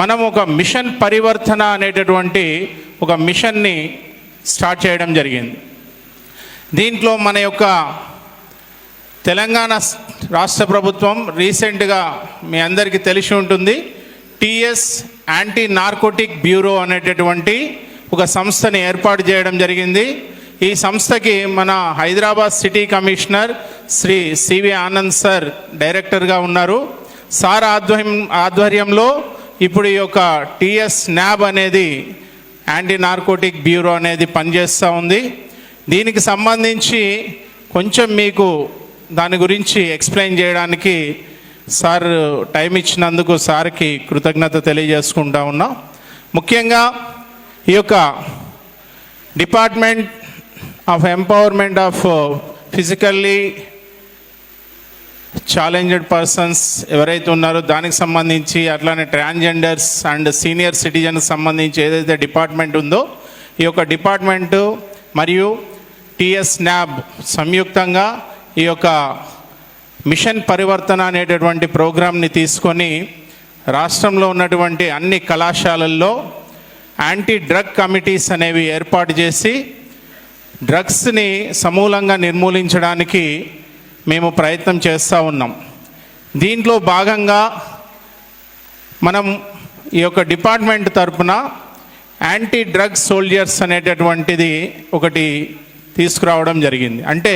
మనం ఒక మిషన్ పరివర్తన అనేటటువంటి ఒక మిషన్ని స్టార్ట్ చేయడం జరిగింది. దీంట్లో మన యొక్క తెలంగాణ రాష్ట్ర ప్రభుత్వం రీసెంట్గా మీ అందరికీ తెలిసి ఉంటుంది టిఎస్ యాంటీ నార్కోటిక్ బ్యూరో అనేటటువంటి ఒక సంస్థని ఏర్పాటు చేయడం జరిగింది. ఈ సంస్థకి మన Hyderabad city commissioner Shri C V Anand sir డైరెక్టర్గా ఉన్నారు. సార్ ఆధ్వర్యం ఆధ్వర్యంలో ఇప్పుడు ఈ యొక్క టిఎస్ న్యాబ్ అనేది యాంటీ నార్కోటిక్ బ్యూరో అనేది పనిచేస్తూ ఉంది. దీనికి సంబంధించి కొంచెం మీకు దాని గురించి ఎక్స్ప్లెయిన్ చేయడానికి సార్ టైం ఇచ్చినందుకు సార్కి కృతజ్ఞత తెలియజేసుకుంటా ఉన్నాం. ముఖ్యంగా ఈ యొక్క department of empowerment of physically challenged persons ఎవరైతే ఉన్నారో దానికి సంబంధించి అట్లానే ట్రాన్స్జెండర్స్ అండ్ సీనియర్ సిటిజన్కి సంబంధించి ఏదైతే డిపార్ట్మెంట్ ఉందో ఈ యొక్క డిపార్ట్మెంటు మరియు టిఎస్ న్యాబ్ సంయుక్తంగా ఈ యొక్క మిషన్ పరివర్తన అనేటటువంటి ప్రోగ్రామ్ని తీసుకొని రాష్ట్రంలో ఉన్నటువంటి అన్ని కళాశాలల్లో యాంటీ డ్రగ్ కమిటీస్ అనేవి ఏర్పాటు చేసి డ్రగ్స్ని సమూలంగా నిర్మూలించడానికి మేము ప్రయత్నం చేస్తూ ఉన్నాం. దీంట్లో భాగంగా మనం ఈ యొక్క డిపార్ట్మెంట్ తరపున యాంటీ డ్రగ్ సోల్జర్స్ అనేటటువంటిది ఒకటి తీసుకురావడం జరిగింది. అంటే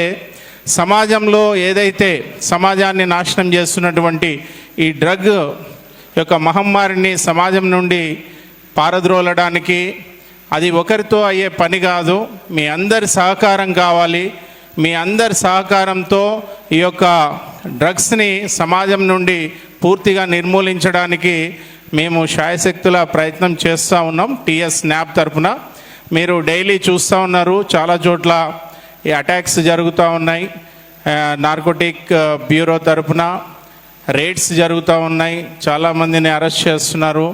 సమాజంలో ఏదైతే సమాజాన్ని నాశనం చేస్తున్నటువంటి ఈ డ్రగ్ యొక్క మహమ్మారిని సమాజం నుండి పారద్రోలడానికి అది ఒకరితో అయ్యే పని కాదు. మీ అందరి సహకారం కావాలి. మీ అందరి సహకారంతో ఈ యొక్క డ్రగ్స్ని సమాజం నుండి పూర్తిగా నిర్మూలించడానికి మేము శాయశక్తుల ప్రయత్నం చేస్తూ ఉన్నాం టీఎస్ స్నాప్ తరపున. మీరు డైలీ చూస్తూ ఉన్నారు చాలా చోట్ల ఈ అటాక్స్ జరుగుతూ ఉన్నాయి. నార్కోటిక్ బ్యూరో తరపున రేట్స్ జరుగుతూ ఉన్నాయి చాలామందిని అరెస్ట్ చేస్తున్నారు.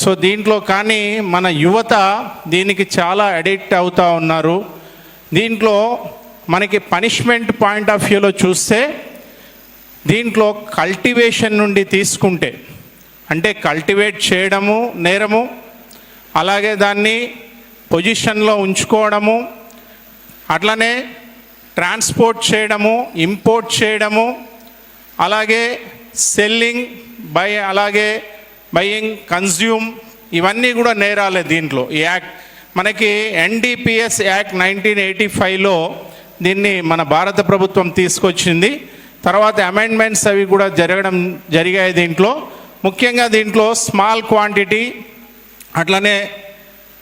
సో దీంట్లో కానీ మన యువత దీనికి చాలా అడిక్ట్ అవుతూ ఉన్నారు. దీంట్లో మనకి పనిష్మెంట్ పాయింట్ ఆఫ్ వ్యూలో చూస్తే దీంట్లో కల్టివేషన్ నుండి తీసుకుంటే అంటే కల్టివేట్ చేయడము నేరము అలాగే దాన్ని పొజిషన్లో ఉంచుకోవడము అట్లనే ట్రాన్స్పోర్ట్ చేయడము ఇంపోర్ట్ చేయడము అలాగే సెల్లింగ్ బై అలాగే బయింగ్ కన్జ్యూమ్ ఇవన్నీ కూడా నేరాలే దీంట్లో. ఈ యాక్ట్ మనకి ఎన్డీపీఎస్ యాక్ట్ నైన్టీన్ ఎయిటీ ఫైవ్లో దీన్ని మన భారత ప్రభుత్వం తీసుకొచ్చింది. తర్వాత అమెండ్మెంట్స్ అవి కూడా జరగడం జరిగాయి దీంట్లో. ముఖ్యంగా దీంట్లో స్మాల్ క్వాంటిటీ అట్లనే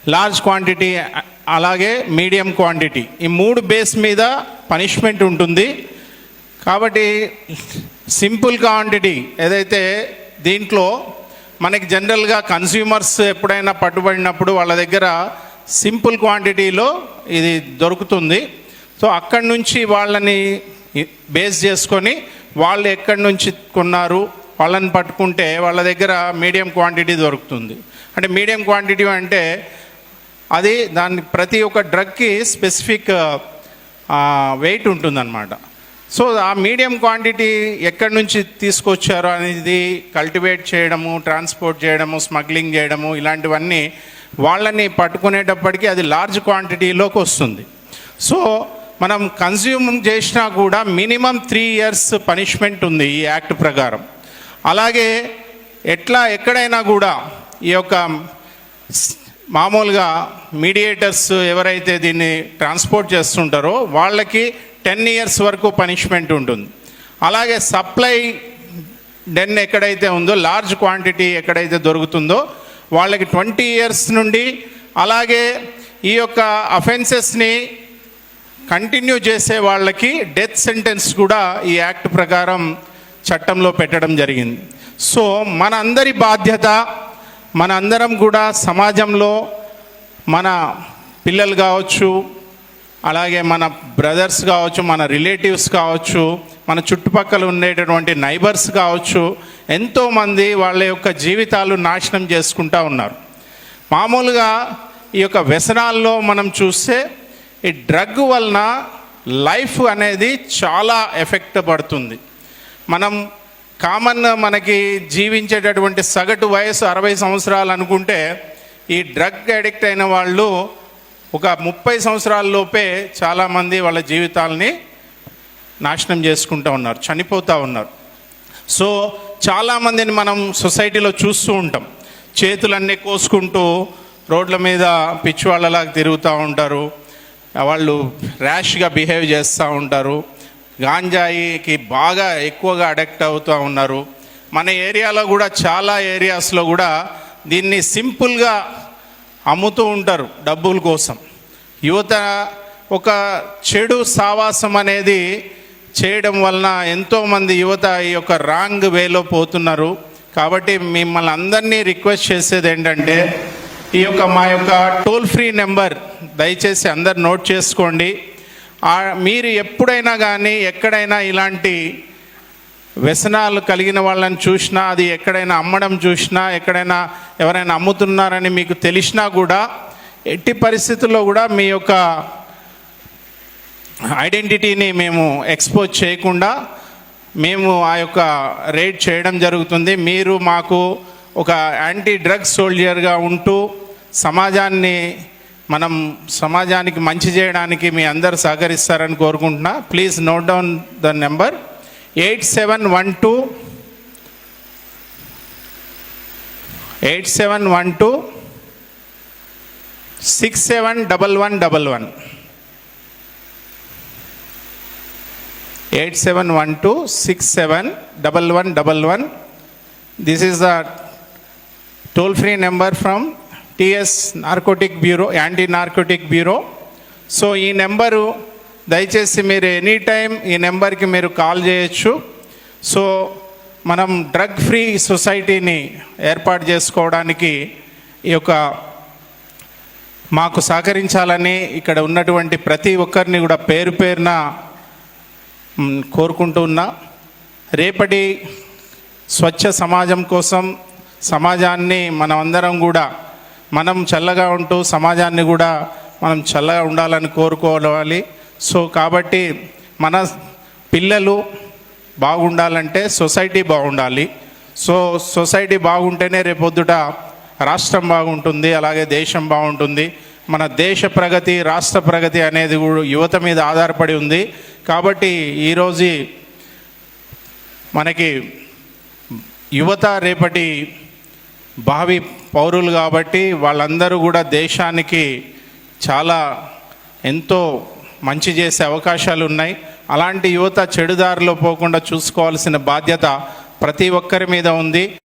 లార్జ్ క్వాంటిటీ అలాగే మీడియం క్వాంటిటీ ఈ మూడు బేస్ మీద పనిష్మెంట్ ఉంటుంది. కాబట్టి సింపుల్ క్వాంటిటీ ఏదైతే దీంట్లో మనకి జనరల్గా కన్స్యూమర్స్ ఎప్పుడైనా పట్టుబడినప్పుడు వాళ్ళ దగ్గర సింపుల్ క్వాంటిటీలో ఇది దొరుకుతుంది. సో అక్కడి నుంచి వాళ్ళని బేస్ చేసుకొని వాళ్ళు ఎక్కడి నుంచి కొన్నారు వాళ్ళని పట్టుకుంటే వాళ్ళ దగ్గర మీడియం క్వాంటిటీ దొరుకుతుంది. అంటే మీడియం క్వాంటిటీ అంటే అది దాని ప్రతి ఒక్క డ్రగ్కి స్పెసిఫిక్ వెయిట్ ఉంటుందన్నమాట. సో ఆ మీడియం క్వాంటిటీ ఎక్కడి నుంచి తీసుకొచ్చారు అనేది కల్టివేట్ చేయడము ట్రాన్స్పోర్ట్ చేయడము స్మగ్లింగ్ చేయడము ఇలాంటివన్నీ వాళ్ళని పట్టుకునేటప్పటికీ అది లార్జ్ క్వాంటిటీలోకి వస్తుంది. సో మనం కన్జ్యూమ్ చేసినా కూడా మినిమం త్రీ ఇయర్స్ పనిష్మెంట్ ఉంది ఈ యాక్ట్ ప్రకారం. అలాగే ఎట్లా ఎక్కడైనా కూడా ఈ యొక్క మామూలుగా మీడియేటర్స్ ఎవరైతే దీన్ని ట్రాన్స్పోర్ట్ చేస్తుంటారో వాళ్ళకి టెన్ ఇయర్స్ వరకు పనిష్మెంట్ ఉంటుంది. అలాగే సప్లై డెన్ ఎక్కడైతే ఉందో లార్జ్ క్వాంటిటీ ఎక్కడైతే దొరుకుతుందో వాళ్ళకి ట్వంటీ ఇయర్స్ నుండి అలాగే ఈ యొక్క అఫెన్సెస్ని కంటిన్యూ చేసే వాళ్ళకి డెత్ సెంటెన్స్ కూడా ఈ యాక్ట్ ప్రకారం చట్టంలో పెట్టడం జరిగింది. సో మన అందరి బాధ్యత మన అందరం కూడా సమాజంలో మన పిల్లలు కావచ్చు అలాగే మన బ్రదర్స్ కావచ్చు మన రిలేటివ్స్ కావచ్చు మన చుట్టుపక్కల ఉండేటటువంటి నైబర్స్ కావచ్చు ఎంతోమంది వాళ్ళ యొక్క జీవితాలు నాశనం చేసుకుంటా ఉన్నారు. మామూలుగా ఈ యొక్క వ్యసనాల్లో మనం చూస్తే ఈ డ్రగ్ వలన లైఫ్ అనేది చాలా ఎఫెక్ట్ పడుతుంది. మనం కామన్ మనకి జీవించేటటువంటి సగటు వయసు అరవై సంవత్సరాలు అనుకుంటే ఈ డ్రగ్ అడిక్ట్ అయిన వాళ్ళు ఒక ముప్పై సంవత్సరాల లోపే చాలామంది వాళ్ళ జీవితాలని నాశనం చేసుకుంటూ ఉన్నారు చనిపోతూ ఉన్నారు. సో చాలామందిని మనం సొసైటీలో చూస్తూ ఉంటాం. చేతులన్నీ కోసుకుంటూ రోడ్ల మీద పిచ్చివాళ్ళలాగా తిరుగుతూ ఉంటారు. వాళ్ళు ర్యాష్గా బిహేవ్ చేస్తూ ఉంటారు. గాంజాయికి బాగా ఎక్కువగా అడెక్ట్ అవుతూ ఉన్నారు. మన ఏరియాలో కూడా చాలా ఏరియాస్లో కూడా దీన్ని సింపుల్గా అమ్ముతూ ఉంటారు డబ్బుల కోసం. యువత ఒక చెడు సావాసం అనేది చేయడం వలన ఎంతోమంది యువత ఈ యొక్క రాంగ్ వేలో పోతున్నారు. కాబట్టి మిమ్మల్ని అందరినీ రిక్వెస్ట్ చేసేది ఏంటంటే ఈ యొక్క మా యొక్క టోల్ ఫ్రీ నెంబర్ దయచేసి అందరు నోట్ చేసుకోండి. మీరు ఎప్పుడైనా కానీ ఎక్కడైనా ఇలాంటి వ్యసనాలు కలిగిన వాళ్ళని చూసినా అది ఎక్కడైనా అమ్మడం చూసినా ఎక్కడైనా ఎవరైనా అమ్ముతున్నారని మీకు తెలిసినా కూడా ఎట్టి పరిస్థితుల్లో కూడా మీ యొక్క ఐడెంటిటీని మేము ఎక్స్పోజ్ చేయకుండా మేము ఆ యొక్క రేడ్ చేయడం జరుగుతుంది. మీరు మాకు ఒక యాంటీ డ్రగ్స్ సోల్జర్గా ఉంటూ సమాజాన్ని మనం సమాజానికి మంచి చేయడానికి మీ అందరు సహకరిస్తారని కోరుకుంటున్నా. Please note down the number eight seven one two eight seven one two six seven double one double one eight seven one two six seven double one double one this is the toll free number from TS narcotic bureau anti narcotic bureau. So ఈ number దయచేసి మీరు any time ఈ నెంబర్కి మీరు call చేయొచ్చు. So మనం drug free సొసైటీని ఏర్పాటు చేసుకోవడానికి ఈ యొక్క మాకు సహకరించాలని ఇక్కడ ఉన్నటువంటి ప్రతి ఒక్కరిని కూడా పేరు పేరున కోరుకుంటున్నా కోరుకుంటూ ఉన్నా. రేపటి స్వచ్ఛ సమాజం కోసం సమాజాన్ని మనమందరం కూడా మనం చల్లగా ఉంటూ సమాజాన్ని కూడా మనం చల్లగా ఉండాలని కోరుకోవాలి. సో కాబట్టి మన పిల్లలు బాగుండాలంటే సొసైటీ బాగుండాలి. సో సొసైటీ బాగుంటేనే రేపొద్దుట రాష్ట్రం బాగుంటుంది అలాగే దేశం బాగుంటుంది. మన దేశ ప్రగతి రాష్ట్ర ప్రగతి అనేది కూడా యువత మీద ఆధారపడి ఉంది. కాబట్టి ఈరోజు మనకి యువత రేపటి భావి పౌరులు కాబట్టి వాళ్ళందరూ కూడా దేశానికి చాలా ఎంతో మంచి చేసే అవకాశాలు ఉన్నాయి. అలాంటి యువత చెడుదారిలో పోకుండా చూసుకోవాల్సిన బాధ్యత ప్రతి ఒక్కరి మీద ఉంది.